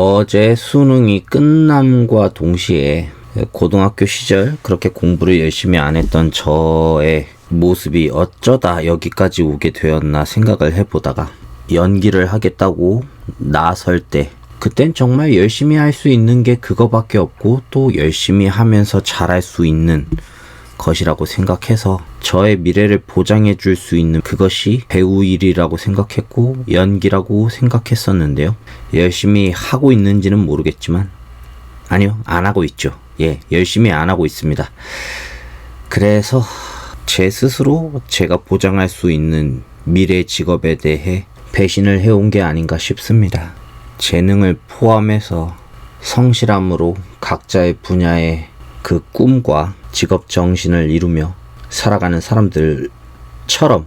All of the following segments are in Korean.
어제 수능이 끝남과 동시에 고등학교 시절 그렇게 공부를 열심히 안 했던 저의 모습이 어쩌다 여기까지 오게 되었나 생각을 해보다가 연기를 하겠다고 나설 때 그땐 정말 열심히 할 수 있는 게 그거밖에 없고 또 열심히 하면서 잘할 수 있는 것이라고 생각해서 저의 미래를 보장해 줄 수 있는 그것이 배우 일이라고 생각했고 연기라고 생각했었는데요. 열심히 하고 있는지는 모르겠지만 아니요, 안 하고 있죠. 예, 열심히 안 하고 있습니다. 그래서 제 스스로 제가 보장할 수 있는 미래 직업에 대해 배신을 해온 게 아닌가 싶습니다. 재능을 포함해서 성실함으로 각자의 분야의 그 꿈과 직업 정신을 이루며 살아가는 사람들처럼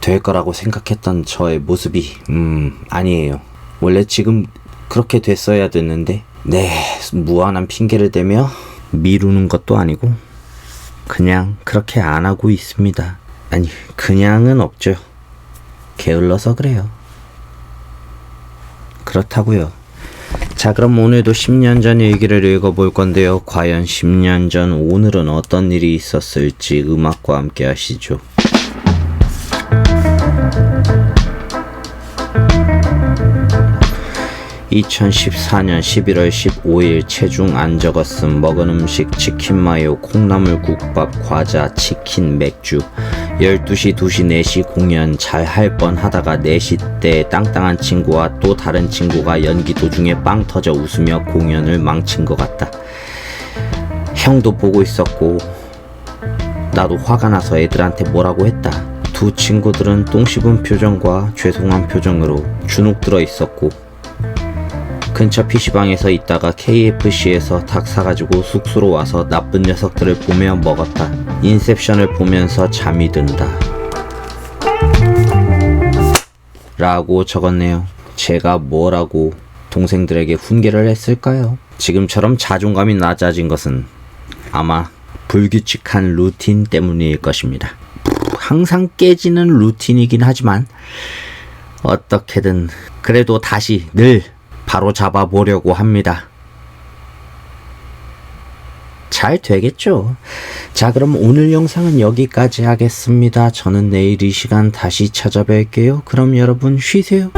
될 거라고 생각했던 저의 모습이 음 아니에요. 원래 지금 그렇게 됐어야 됐는데 네 무한한 핑계를 대며 미루는 것도 아니고 그냥 그렇게 안 하고 있습니다. 아니 그냥은 없죠. 게을러서 그래요. 그렇다고요. 자, 그럼 오늘도 10년 전 얘기를 읽어볼 건데요. 과연 10년 전 오늘은 어떤 일이 있었을지 음악과 함께 하시죠. 2014년 11월 15일 체중 안 적었음 먹은 음식 치킨 마요 콩나물 국밥 과자 치킨 맥주 12시 2시 4시 공연 잘 할 뻔 하다가 4시 때 땅땅한 친구와 또 다른 친구가 연기 도중에 빵 터져 웃으며 공연을 망친 것 같다. 형도 보고 있었고 나도 화가 나서 애들한테 뭐라고 했다. 두 친구들은 똥 씹은 표정과 죄송한 표정으로 주눅 들어 있었고 근처 PC방에서 있다가 KFC에서 닭 사가지고 숙소로 와서 나쁜 녀석들을 보며 먹었다. 인셉션을 보면서 잠이 든다. 라고 적었네요. 제가 뭐라고 동생들에게 훈계를 했을까요? 지금처럼 자존감이 낮아진 것은 아마 불규칙한 루틴 때문일 것입니다. 항상 깨지는 루틴이긴 하지만 어떻게든 그래도 다시 늘 바로 잡아보려고 합니다. 잘 되겠죠. 자, 그럼 오늘 영상은 여기까지 하겠습니다. 저는 내일 이 시간 다시 찾아뵐게요. 그럼 여러분 쉬세요.